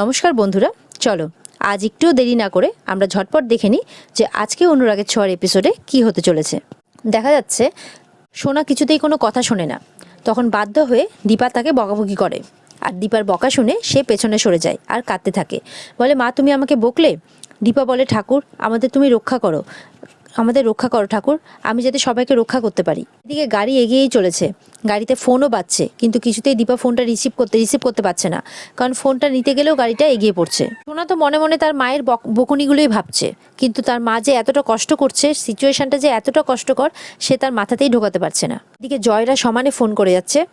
নমস্কার বন্ধুরা, চলো আজ একটুও দেরি না করে আমরা ঝটপট দেখে নিই যে আজকে অনুরাগের ছোঁয়ার এপিসোডে কি হতে চলেছে। দেখা যাচ্ছে, সোনা কিছুতেই কোনো কথা শোনে না। তখন বাধ্য হয়ে দীপা তাকে বকাবকি করে। আর দীপার বকা শুনে সে পেছনে সরে যায় আর কাঁদতে থাকে। বলে, মা, তুমি আমাকে বকলে? দীপা বলে, ঠাকুর, আমাদের তুমি রক্ষা করো। আমাদের রক্ষা করো ঠাকুর, আমি যাতে সবাইকে রক্ষা করতে পারি। এদিকে গাড়ি এগিয়েই চলেছে, গাড়িতে ফোনও বাজছে, কিন্তু কিছুতেই দীপা ফোনটা রিসিভ করতে রিসিভ করতে পারছে না, কারণ ফোনটা নিতে গেলেও গাড়িটা এগিয়ে পড়ছে। সোনা তো মনে মনে তার মায়ের বক- বকুনিগুলোই ভাবছে, কিন্তু তার মা যে এতটা কষ্ট করছে সিচুয়েশনটা যে এতটা কষ্টকর, সে তার মাথাতেই ঢোকাতে পারছে না। এদিকে জয়রা সমানে ফোন করে যাচ্ছে,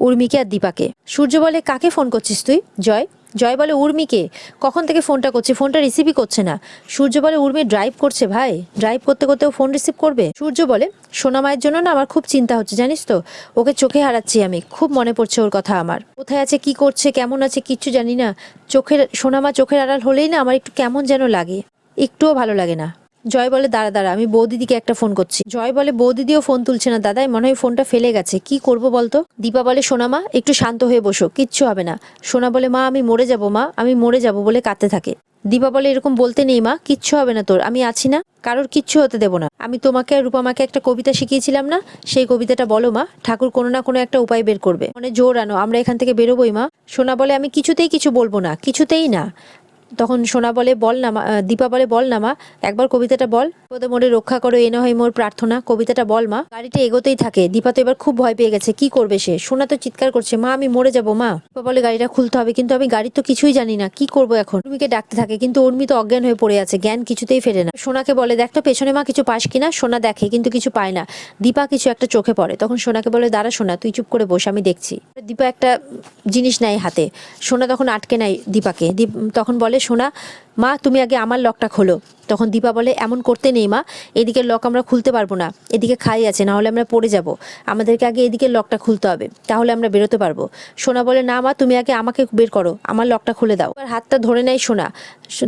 উর্মিকে আর দীপাকে। সূর্য বলে, কাকে ফোন করছিস তুই? জয়। জয় বলে উর্মিকে কখন থেকে ফোনটা করছে? ফোনটা রিসিভই করছে না। সূর্য বলে উর্মি ড্রাইভ করছে ভাই। ড্রাইভ করতে করতে ও ফোন রিসিভ করবে? সূর্য বলে সোনামায়ের জন্য না আমার খুব চিন্তা হচ্ছে, জানিস তো? ওকে চোখে হারাচ্ছি আমি। খুব মনে পড়ছে ওর কথা আমার। কোথায় আছে, কি করছে, কেমন আছে, কিচ্ছু জানি না। চোখের সোনামা চোখের আড়াল হলেই না আমার একটু কেমন যেন লাগে। একটুও ভালো লাগে না। জয় বলে, দাঁড়া দাঁড়া, আমি বৌদিদিকে একটা ফোন করছি। জয় বলে, বৌদিদিও ফোন তুলছে না। দাদাই মনে হয় ফোনটা ফেলে গেছে। কি করব বলতো? দীপা বলে, সোনা মা, একটু শান্ত হয়ে বসো, কিচ্ছু হবে না। সোনা বলে, মা, আমি মরে যাব, মা, আমি মরে যাব বলে কাঁদতে থাকে। দীপা বলে, এরকম বলতে নেই, মা, কিচ্ছু হবে না তোর, আমি আছি না, কারোর কিচ্ছু হতে দেবো না। আমি তোমাকে আর রূপামাকে একটা কবিতা শিখিয়েছিলাম না? সেই কবিতাটা বলো, মা, ঠাকুর কোনো না কোনো একটা উপায় বের করবে। মানে জোর আনো, আমরা এখান থেকে বেরোবোই, মা। সোনা বলে, আমি কিছুতেই কিছু বলব না, কিছুতেই না। তখন সোনা বলে, বল না দীপা বলে, বল না মা, একবার কবিতাটা বল। পদে মোরে রক্ষা করো, এ না হয় মোর প্রার্থনা। কবিতাটা বল মা। গাড়িটা এগোতেই থাকে। দীপা তো এবার খুব ভয় পেয়ে গেছে, কি করবে সে? সোনা তো চিৎকার করছে, মা, আমি মরে যাব, মা। দীপা বলে, গাড়িটা খুলতে হবে, কিন্তু আমি গাড়ির তো কিছুই জানি না, কি করব এখন? উর্মিকে ডাকতে থাকে, কিন্তু উর্মি তো অজ্ঞান হয়ে পড়ে আছে, জ্ঞান কিছুতেই ফেরে না। সোনাকে বলে, দেখ তো, পেছনে মা কিছু পাস কিনা? সোনা দেখে, কিন্তু কিছু পায় না। দীপা কিছু একটা চোখে পড়ে। তখন সোনাকে বলে, দাঁড়া সোনা, তুই চুপ করে বস, আমি দেখছি। দীপা একটা জিনিস নেয় হাতে। সোনা তখন আটকে নেয় দীপাকে। দীপ তখন বলে সোনা মা, তুমি আগে আমার লকটা খোলো। তখন দীপা বলে, এমন করতে নেই মা এদিকে লক আমরা খুলতে পারব না। এদিকে খাই আছে, না হলে আমরা পড়ে যাব। আমাদেরকে আগে এদিকে লকটা খুলতে হবে, তাহলে আমরা বেরোতে পারব। সোনা বলে, না মা, তুমি আগে আমাকে বের করো, আমার লকটা খুলে দাও। আর হাতটা ধরে নেয় সোনা।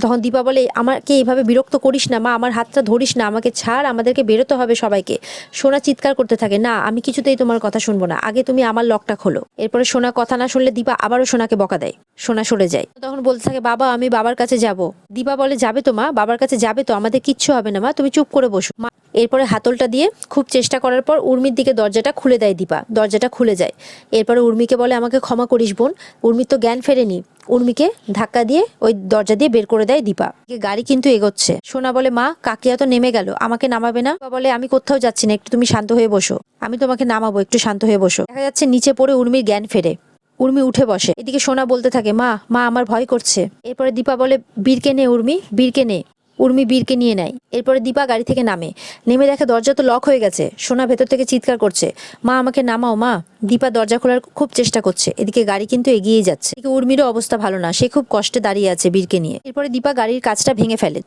তখন দীপা বলে, আমাকে এইভাবে বিরক্ত করিস না মা, আমার হাতটা ধরিস না, আমাকে ছাড়, আমাদেরকে বেরোতে হবে সবাইকে। সোনা চিৎকার করতে থাকে, না, আমি কিছুতেই তোমার কথা শুনব না, আগে তুমি আমার লকটা খোলো। এরপরে সোনা কথা না শুনলে দীপা আবারও সোনাকে বকা দেয়, সোনা সরে যায়। তখন বলতে থাকে, বাবা, আমি বাবার কাছে যাব। দীপা বলে, যাবে তো মা, বাবার কাছে যাবে তো, আমাদের কিচ্ছু হবে না মা, তুমি চুপ করে বসো। মা এরপরে হাতলটা দিয়ে খুব চেষ্টা করার পর উর্মির দিকে দরজাটা খুলে দেয় দীপা, দরজাটা খুলে যায়। এরপরে উর্মিকে বলে, আমাকে ক্ষমা করিস বোন উর্মির তো জ্ঞান ফেরেনি। উর্মিকে ধাক্কা দিয়ে ওই দরজা দিয়ে বের করে দেয় দীপা। গাড়ি কিন্তু এগোচ্ছে। সোনা বলে, মা, কাকিয়া তো নেমে গেল, আমাকে নামাবে না? বলে, আমি কোথাও যাচ্ছি না, একটু তুমি শান্ত হয়ে বসো। আমি তোমাকে নামাবো, একটু শান্ত হয়ে বসো। দেখা যাচ্ছে নিচে পড়ে উর্মির জ্ঞান ফেরে। উর্মি উঠে বসে। এদিকে সোনা বলতে থাকে, মা মা আমার ভয় করছে। এরপরে দীপা বলে, বীরকে নে উর্মি, বীরকে নে। উর্মি বীরকে নিয়ে নেয়। এরপরে দীপা গাড়ি থেকে নামে। নেমে দেখে দরজা তো লক হয়ে গেছে। সোনা ভেতর থেকে চিৎকার করছে, মা, আমাকে নামাও, মা। দীপা দরজা খোলার খুব চেষ্টা করছে। এদিকে গাড়ি কিন্তু এগিয়ে যাচ্ছে। এদিকে উর্মিরও অবস্থা ভালো না, সে খুব কষ্টে দাঁড়িয়ে আছে বীরকে নিয়ে। এরপরে দীপা গাড়ির কাজটা ভেঙে ফেলে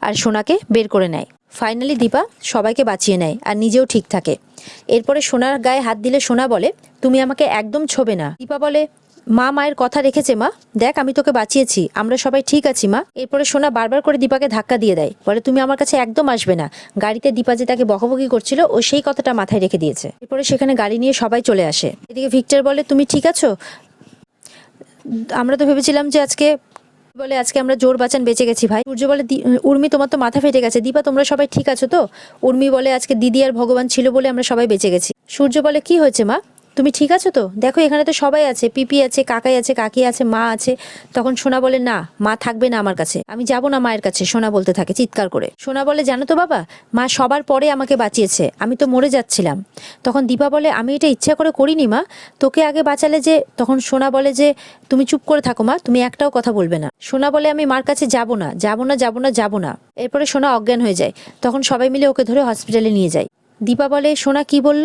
আর সোনাকে বের করে নেয়। ফাইনালি দীপা সবাইকে বাঁচিয়ে নেয় আর নিজেও ঠিক থাকে। এরপরে সোনার গায়ে হাত দিলে সোনা বলে তুমি আমাকে একদম ছোবে না। দীপা বলে, মা মায়ের কথা রেখেছে, মা। দেখ, আমি তোকে বাঁচিয়েছি। আমরা সবাই ঠিক আছি, মা। এরপরে সোনা বারবার করে দীপাকে ধাক্কা দিয়ে দেয়। বলে, তুমি আমার কাছে একদম আসবে না। গাড়িতে দীপা যে তাকে বকাবকি করছিল, ও সেই কথাটা মাথায় রেখে দিয়েছে। এরপরে সেখানে গাড়ি নিয়ে সবাই চলে আসে। এদিকে ভিক্টর বলে, তুমি ঠিক আছো? আমরা তো ভেবেছিলাম যে আজকে, বলে, আজকে আমরা জোর বাঁচান বেঁচে গেছি, ভাই। সূর্য বলে, "দি- উর্মি, তোমার তো মাথা ফেটে গেছে। দীপা, তোমরা সবাই ঠিক আছো তো? উর্মি বলে, আজকে দিদি আর ভগবান ছিল বলে আমরা সবাই বেঁচে গেছি। সূর্য বলে, কি হয়েছে, মা? তুমি ঠিক আছো তো? দেখো, এখানে তো সবাই আছে, পিপি আছে, কাকাই আছে, কাকি আছে, মা আছে। তখন সোনা বলে, না, মা থাকবে না আমার কাছে। আমি যাব না মায়ের কাছে, সোনা বলতে থাকে চিৎকার করে। সোনা বলে, জানো তো বাবা, মা সবার পরে আমাকে বাঁচিয়েছে, আমি তো মরে যাচ্ছিলাম। তখন দীপা বলে, আমি এটা ইচ্ছা করে করিনি, মা। তোকে আগে বাঁচালে যে, তখন সোনা বলে যে, তুমি চুপ করে থাকো, মা, তুমি একটাও কথা বলবে না। সোনা বলে, আমি মার কাছে যাব না যাব না যাব না যাব না। এরপরে সোনা অজ্ঞান হয়ে যায়। তখন সবাই মিলে ওকে ধরে হসপিটালে নিয়ে যায়। দীপা বলে, সোনা কি বলল?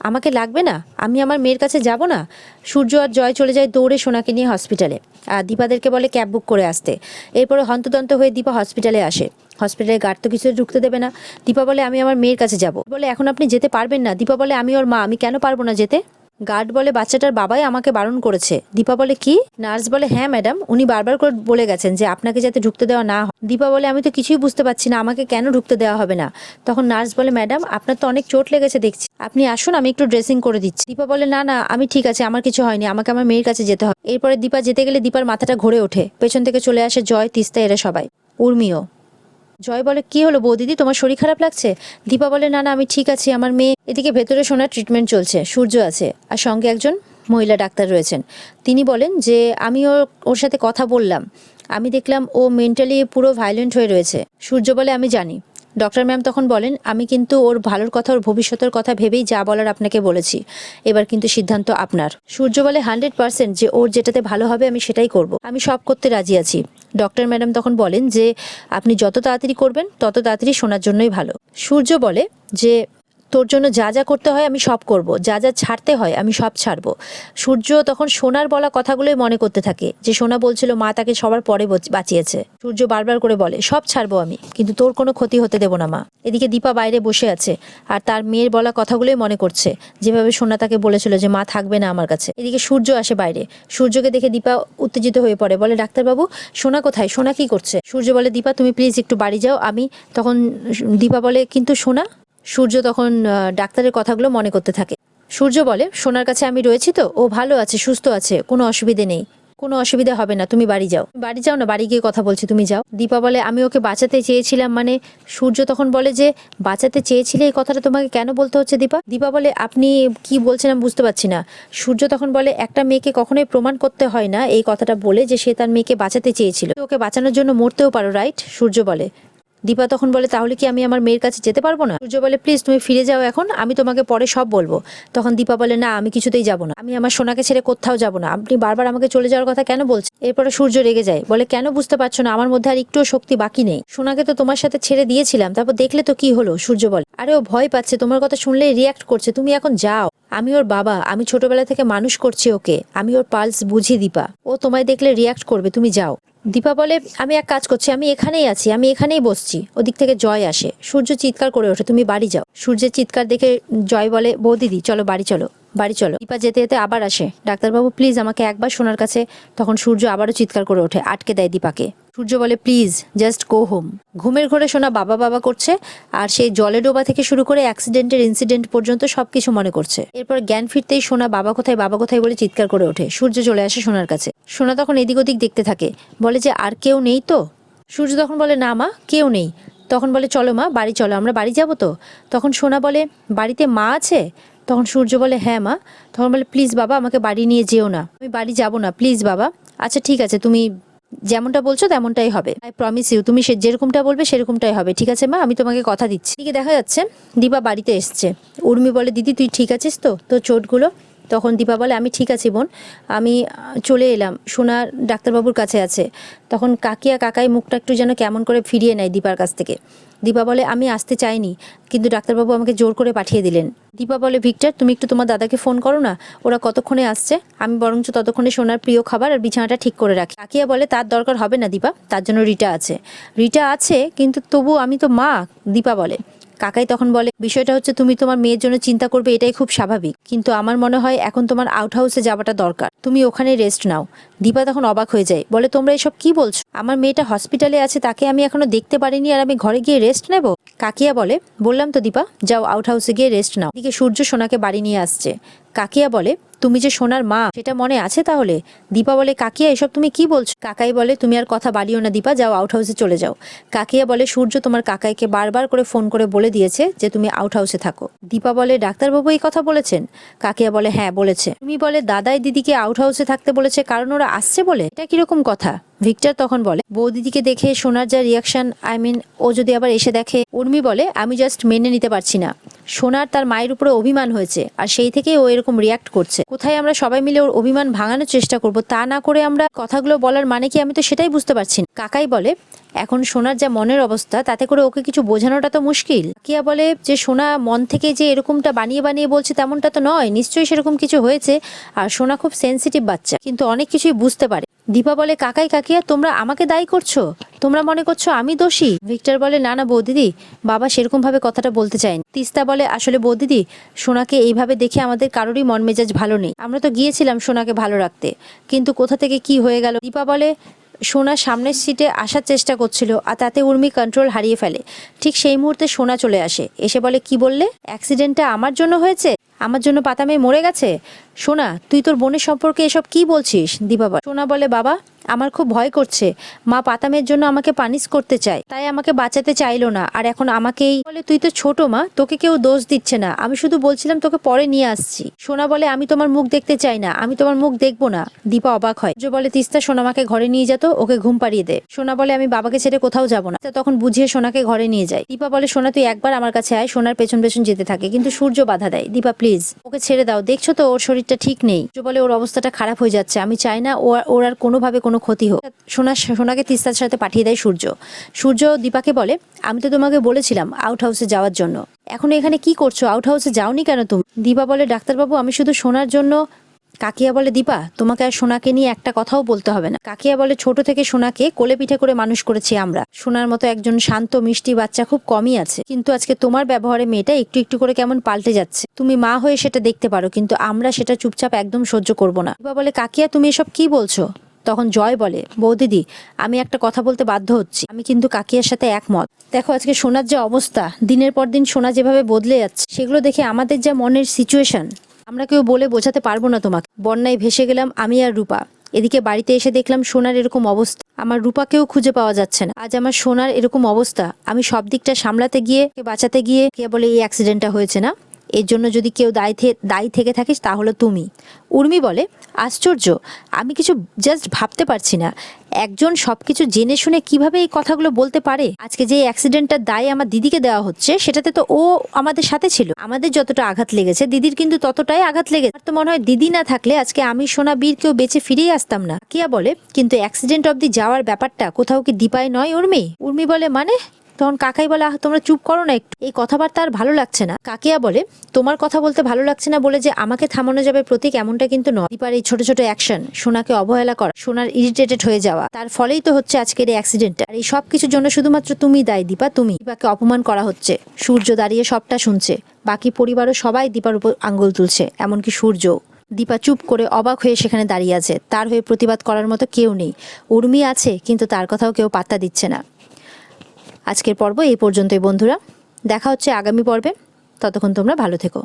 আমাকে লাগবে না? আমি আমার মেয়ের কাছে যাব না? সূর্য আর জয় চলে যায় দৌড়ে সোনাকে নিয়ে হসপিটালে। আর দীপাদেরকে বলে ক্যাব বুক করে আসতে। এরপরে হন্তদন্ত হয়ে দীপা হসপিটালে আসে। হসপিটালে গার্ড তো কিছু ঢুকতে দেবে না। দীপা বলে, আমি আমার মেয়ের কাছে যাব। বলে, এখন আপনি যেতে পারবেন না। দীপা বলে, আমি ওর মা, আমি কেন পারব না যেতে? গার্ড বলে বাচ্চাটার বাবাই আমাকে বারণ করেছে। দীপা বলে, কি? নার্স বলে হ্যাঁ ম্যাডাম। উনি বারবার করে বলে গেছেন যে, আপনাকে যাতে ঢুকতে দেওয়া না হয়। দীপা বলে, আমি তো কিছুই বুঝতে পারছি না, আমাকে কেন ঢুকতে দেওয়া হবে না? তখন নার্স বলে, ম্যাডাম, আপনার তো অনেক চোট লেগেছে দেখছি। আপনি আসুন, আমি একটু ড্রেসিং করে দিচ্ছি। দীপা বলে, না না, আমি ঠিক আছে, আমার কিছু হয়নি, আমাকে আমার মেয়ের কাছে যেতে হবে। এরপরে দীপা যেতে গেলে দীপার মাথাটা ঘুরে ওঠে। পেছন থেকে চলে আসে জয়, তিস্তা, এরা সবাই। উর্মিও। জয় বলে, কি হলো বৌদিদি তোমার শরীর খারাপ লাগছে? দীপা বলে, না না, আমি ঠিক আছি। আমার মেয়ে এদিকে ভেতরে শোনার ট্রিটমেন্ট চলছে। সূর্য আছে। আর সঙ্গে একজন মহিলা ডাক্তার রয়েছেন। তিনি বলেন যে, আমি ওর ওর সাথে কথা বললাম। আমি দেখলাম ও মেন্টালি পুরো ভায়োলেন্ট হয়ে রয়েছে। সূর্য বলে, আমি জানি। ডক্টর ম্যাম তখন বলেন, আমি কিন্তু ওর ভালোর কথা, ওর ভবিষ্যতের কথা ভেবেই যা বলার আপনাকে বলেছি। এবার কিন্তু সিদ্ধান্ত আপনার। সূর্য বলে, হান্ড্রেড পার্সেন্ট যে ওর যেটাতে ভালো হবে, আমি সেটাই করব। আমি সব করতে রাজি আছি। ডক্টর ম্যাডাম তখন বলেন যে, আপনি যত তাড়াতাড়ি করবেন, তত তাড়াতাড়ি শোনার জন্যই ভালো। সূর্য বলে যে তোর জন্য যা যা করতে হয় আমি সব করব। যা যা ছাড়তে হয় আমি সব ছাড়বো। সূর্য তখন সোনার বলা কথাগুলোই মনে করতে থাকে। যে সোনা বলছিল, মা তাকে সবার পরে বচ- বাঁচিয়েছে। সূর্য বারবার করে বলে, সব ছাড়বো আমি, কিন্তু তোর কোনো ক্ষতি হতে দেবো না মা। এদিকে দীপা বাইরে বসে আছে আর তার মেয়ের বলা কথাগুলোই মনে করছে। যেভাবে সোনা তাকে বলেছিল যে, মা থাকবে না আমার কাছে। এদিকে সূর্য আসে বাইরে। সূর্যকে দেখে দীপা উত্তেজিত হয়ে পড়ে। বলে, ডাক্তারবাবু, সোনা কোথায়? সোনা কি করছে? সূর্য বলে, দীপা, তুমি প্লিজ একটু বাড়ি যাও। আমি তখন দীপা বলে, কিন্তু সোনা সূর্য তখন ডাক্তারের কথাগুলো মনে করতে থাকে। সূর্য বলে, সোনার কাছে আমি রয়েছি তো, ও ভালো আছে, সুস্থ আছে, কোনো অসুবিধে নেই। কোনো অসুবিধা হবে না, তুমি বাড়ি যাও। বাড়ি যাও না, বাড়ি গিয়ে কথা বলছি, তুমি যাও। দীপা বলে, আমি ওকে বাঁচাতে চেয়েছিলাম মানে সূর্য তখন বলে যে, বাঁচাতে চেয়েছিলে এই কথাটা তোমাকে কেন বলতে হচ্ছে দীপা? দীপা বলে, আপনি কি বলছেন আমি বুঝতে পারছি না। সূর্য তখন বলে, একটা মেয়েকে কখনোই প্রমাণ করতে হয় না, এই কথাটা বলে যে সে তার মেয়েকে বাঁচাতে চেয়েছিল। ওকে বাঁচানোর জন্য মরতেও পারো রাইট সূর্য বলে। দীপা তখন বলে, তাহলে কি আমি আমার মেয়ের কাছে যেতে পারব না? সূর্য বলে, প্লিজ তুমি ফিরে যাও এখন, আমি তোমাকে পরে সব বলব। তখন দীপা বলে, না, আমি কিছুতেই যাব না। আমি আমার সোনাকে ছেড়ে কোথাও যাব না। আপনি বারবার আমাকে চলে যাওয়ার কথা কেন বলছেন? এরপরে সূর্য রেগে যায়, বলে, কেন বুঝতে পারছ না? আমার মধ্যে আর একটুও শক্তি বাকি নেই। সোনাকে তো তোমার সাথে ছেড়ে দিয়েছিলাম, তারপর দেখলে তো কি হলো? সূর্য বলে, আরে ও ভয় পাচ্ছে, তোমার কথা শুনলে রিয়াক্ট করছে। তুমি এখন যাও। আমি ওর বাবা, আমি ছোটবেলা থেকে মানুষ করছি ওকে। আমি ওর পালস বুঝি দীপা। ও তোমায় দেখলে রিয়াক্ট করবে, তুমি যাও। দীপা বলে, আমি এক কাজ করছি, আমি এখানেই আছি, আমি এখানেই বসছি। ওদিক থেকে জয় আসে। সূর্য চিৎকার করে ওঠে, তুমি বাড়ি যাও। সূর্যের চিৎকার দেখে জয় বলে, বৌদিদি, চলো, বাড়ি চলো। বাড়ি চলো। দীপা যেতে যেতে আবার আসে। ডাক্তারবাবু, প্লিজ আমাকে একবার শোনার কাছে তখন সূর্য আবারও চিৎকার করে ওঠে, আটকে দেয় দীপাকে। সূর্য বলে, প্লিজ, জাস্ট গো হোম ঘুমের ঘরে শোনা বাবা বাবা করছে আর সেই জলে ডোবা থেকে শুরু করে অ্যাক্সিডেন্টের ইনসিডেন্ট পর্যন্ত সবকিছু মনে করছে। এরপর জ্ঞান ফিরতেই সোনা বাবা কোথায় বাবা কোথায় বলে চিৎকার করে ওঠে। সূর্য চলে আসে সোনার কাছে। সোনা তখন এদিক ওদিক দেখতে থাকে। বলে যে, আর কেউ নেই তো সূর্য তখন বলে, না মা, কেউ নেই তখন বলে, চলো মা, বাড়ি চলো, আমরা বাড়ি যাব তো তখন সোনা বলে, বাড়িতে মা আছে? তখন সূর্য বলে হ্যাঁ মা। তখন বলে, প্লিজ বাবা, আমাকে বাড়ি নিয়ে যেও না। আমি বাড়ি যাব না, প্লিজ বাবা। আচ্ছা ঠিক আছে, তুমি যেমনটা বলছো তেমনটাই হবে। আই প্রমিস ইউ তুমি সে যেরকমটা বলবে সেরকমটাই হবে। ঠিক আছে মা, আমি তোমাকে কথা দিচ্ছি। ঠিক দেখা যাচ্ছে, দীপা বাড়িতে এসছে। উর্মি বলে, দিদি, তুই ঠিক আছিস তো? তোর চোটগুলো? তখন দীপা বলে, আমি ঠিক আছি বোন। আমি চলে এলাম। সোনা ডাক্তারবাবুর কাছে আছে। তখন কাকিয়া কাকাই মুখটা একটু যেন কেমন করে ফিরিয়ে নেয় দীপার কাছ থেকে। দীপা বলে, আমি আসতে চাইনি, কিন্তু ডাক্তারবাবু আমাকে জোর করে পাঠিয়ে দিলেন। দীপা বলে, ভিক্টর, তুমি একটু তোমার দাদাকে ফোন করো না। ওরা কতক্ষণে আসছে? আমি বরঞ্চ ততক্ষণে সোনার প্রিয় খাবার আর বিছানাটা ঠিক করে রাখি। কাকিয়া বলে, তার দরকার হবে না দীপা, তার জন্য রিটা আছে। রিটা আছে, কিন্তু তবু আমি তো মা, দীপা বলে। কাকাই তখন বলে, বিষয়টা হচ্ছে তুমি তোমার মেয়ের জন্য চিন্তা করবে, এটাই খুব স্বাভাবিক। কিন্তু আমার মনে হয় এখন তোমার আউট হাউসে যাওয়াটা দরকার। তুমি ওখানে রেস্ট নাও। দীপা তখন অবাক হয়ে যায়, বলে, তোমরা এসব কি বলছো? আমার মেয়েটা হসপিটালে আছে, তাকে আমি এখনও দেখতে পারিনি, আর আমি ঘরে গিয়ে রেস্ট নেব? কাকিয়া বলে, বললাম তো দীপা, যাও আউট হাউসে গিয়ে রেস্ট নাও। এদিকে সূর্য সোনাকে বাড়ি নিয়ে আসছে। কাকিয়া বলে, তুমি যে সোনার মা, সেটা মনে আছে তাহলে? দীপা বলে, কাকিয়া, এসব তুমি কি বলছো? কাকাই বলে, তুমি আর কথা বাড়িও না দীপা, যাও আউট হাউসে চলে যাও। কাকিয়া বলে, সূর্য তোমার কাকাইকে বারবার করে ফোন করে বলে দিয়েছে যে তুমি আউট হাউসে থাকো। দীপা বলে, ডাক্তারবাবু এই কথা বলেছেন? কাকিয়া বলে হ্যাঁ বলেছে। তুমি বলে, দাদাই দিদিকে আউট হাউসে থাকতে বলেছে, কারণ ওরা আসছে বলে? এটা কীরকম কথা? ভিক্টর তখন বলে, বৌদিদিকে দেখে সোনার যা রিয়াকশন আই মিন ও যদি আবার এসে দেখে, উর্মি বলে, আমি জাস্ট মেনে নিতে পারছি না। সোনার তার মায়ের উপরে অভিমান হয়েছে, আর সেই থেকেই ও এরকম রিয়াক্ট করছে। কোথায় আমরা সবাই মিলে ওর অভিমান ভাঙানোর চেষ্টা করব, তা না করে আমরা কথাগুলো বলার মানে কি আমি তো সেটাই বুঝতে পারছি না। কাকাই বলে, এখন সোনার যা মনের অবস্থা, তাতে করে ওকে কিছু বোঝানোটা তো মুশকিল। কিয়া বলে, যে সোনা মন থেকে যে এরকমটা বানিয়ে বানিয়ে বলছে, তেমনটা তো নয়। নিশ্চয়ই সেরকম কিছু হয়েছে, আর সোনা খুব সেনসিটিভ বাচ্চা, কিন্তু অনেক কিছুই বুঝতে পারে। দীপা বলে, কাকাই, কাকিয়া, তোমরা আমাকে দায়ী করছ। তোমরা মনে করছ আমি দোষী? ভিক্টর বলে, না না, বৌদিদি, বাবা সেরকম ভাবে কথাটা বলতে চায়নি। তিস্তা বলে, আসলে বৌদিদি, সোনাকে এইভাবে দেখে আমাদের কারোরই মন মেজাজ ভালো নেই। আমরা তো গিয়েছিলাম সোনাকে ভালো রাখতে, কিন্তু কোথা থেকে কি হয়ে গেল? দীপা বলে সোনা সামনের সিটে আসার চেষ্টা করছিল আর তাতে উর্মি কন্ট্রোল হারিয়ে ফেলে। ঠিক সেই মুহূর্তে সোনা চলে আসে। এসে বলে, কি বললে? অ্যাক্সিডেন্টটা আমার জন্য হয়েছে? আমার জন্য পাতা মেয়ে মরে গেছে? সোনা, তুই তোর বোনের সম্পর্কে এসব কি বলছিস? দীপা সোনা বলে, বাবা আমার খুব ভয় করছে। মা পাতামের জন্য আমাকে পানিশ করতে চায়। তাই আমাকে বাঁচাতে চাইলো না। আর এখন আমাকেই বলে, তুই তো ছোট মা, তোকে কেউ দোষ দিচ্ছে না। আমি শুধু বলছিলাম তোকে পরে নিয়ে আসছি। সোনা বলে, আমি তোমার মুখ দেখতে চাই না। আমি তোমার মুখ দেখব না। দীপা অবাক হয়। যে বলে, তিস্তা, সোনা সোনামাকে ঘরে নিয়ে যেত ওকে ঘুম পাড়িয়ে দে। সোনা বলে, আমি বাবাকে ছেড়ে কোথাও যাব না। তখন বুঝিয়ে সোনাকে ঘরে নিয়ে যায়। দীপা বলে, সোনা, তুই একবার আমার কাছে আয়। সোনার পেছন পেছন যেতে থাকে। কিন্তু সূর্য বাধা দেয়। দীপা, প্লিজ, ওকে ছেড়ে দাও। দেখছ তো, ওর শরীরটা ঠিক নেই। বলে, ওর অবস্থাটা খারাপ হয়ে যাচ্ছে। আমি চাই না, ওর আর কোনোভাবে কোনো ক্ষতি হোক। সোনা, সোনাকে তিস্তার সাথে পাঠিয়ে দেয় সূর্য। সূর্য দীপাকে বলে, আমি তো তোমাকে বলেছিলাম আউট হাউসে যাওয়ার জন্য। এখন এখানে কি করছ? আউট হাউসে যাওনি কেন তুমি? দীপা বলে, ডাক্তারবাবু, আমি শুধু সোনার জন্য কাকিয়া বলে, দীপা, তোমাকে আর সোনাকে নিয়ে একটা কথাও বলতে হবে না। কাকিয়া বলে, ছোট থেকে সোনাকে কোলে পিঠে করে মানুষ করেছি আমরা। সোনার মতো একজন শান্ত, মিষ্টি বাচ্চা খুব কমই আছে। কিন্তু আজকে তোমার ব্যবহারে মেয়েটা একটু একটু করে কেমন পাল্টে যাচ্ছে। তুমি মা হয়ে সেটা দেখতে পারো, কিন্তু আমরা সেটা চুপচাপ একদম সহ্য করব না। দীপা বলে, কাকিয়া, তুমি এসব কি বলছো? তখন জয় বলে বৌদিদি আমি একটা কথা বলতে বাধ্য হচ্ছি। আমি কিন্তু কাকিয়ার সাথে একমত। দেখো আজকে সোনার যে অবস্থা, দিনের পর দিন সোনা যেভাবে বদলে যাচ্ছে, সেগুলো দেখে আমাদের যা মনের সিচুয়েশন আমরা কেউ বলে বোঝাতে পারব না তোমাকে। বন্যায় ভেসে গেলাম আমি আর রূপা। এদিকে বাড়িতে এসে দেখলাম সোনার এরকম অবস্থা। আমার রূপাকেও খুঁজে পাওয়া যাচ্ছে না। আজ আমার সোনার এরকম অবস্থা। আমি সব দিকটা সামলাতে গিয়ে, বাঁচাতে গিয়ে, কে বলে এই অ্যাক্সিডেন্টটা হয়েছে না? এর জন্য যদি কেউ দায়ী দায়ী থেকে থাকিস তাহলে তুমি। উর্মি বলে, আশ্চর্য, আমি কিছু জাস্ট ভাবতে পারছি না। একজন সব কিছু জেনে শুনে কীভাবে এই কথাগুলো বলতে পারে? আজকে যে অ্যাক্সিডেন্টটার দায় আমার দিদিকে দেওয়া হচ্ছে, সেটাতে তো ও আমাদের সাথে ছিল। আমাদের যতটা আঘাত লেগেছে, দিদির কিন্তু ততটাই আঘাত লেগেছে। তো মনে হয় দিদি না থাকলে আজকে আমি সোনা বীর কেউ বেঁচে ফিরেই আসতাম না। কিয়া বলে, কিন্তু অ্যাক্সিডেন্ট অবধি যাওয়ার ব্যাপারটা কোথাও কি দীপায় নয় উর্মি? উর্মি বলে মানে? তখন কাকাই বলে "আহ, তোমরা চুপ করো না একটু। এই কথাবার্তা আর ভালো লাগছে না। কাকিয়া বলে তোমার কথা বলতে ভালো লাগছে না বলে যে আমাকে থামানো যাবে প্রতীক এমনটা কিন্তু নয়। দীপার এই ছোট ছোট অ্যাকশন সোনাকে অবহেলা করা সোনার ইরিটেটেড হয়ে যাওয়া তার ফলেই তো হচ্ছে আজকের এই অ্যাক্সিডেন্টটা আর এই সব কিছুর জন্য শুধুমাত্র তুমি দায়ী দীপা তুমি। দীপাকে অপমান করা হচ্ছে। সূর্য দাঁড়িয়ে সবটা শুনছে। বাকি পরিবারও সবাই দীপার উপর আঙ্গুল তুলছে এমনকি সূর্য। দীপা চুপ করে অবাক হয়ে সেখানে দাঁড়িয়ে আছে। তার হয়ে প্রতিবাদ করার মতো কেউ নেই। উর্মি আছে কিন্তু তার কথাও কেউ পাত্তা দিচ্ছে না। আজকের পর্ব এই পর্যন্তই বন্ধুরা। দেখা হচ্ছে আগামী পর্বে। ততক্ষণ তোমরা ভালো থেকো।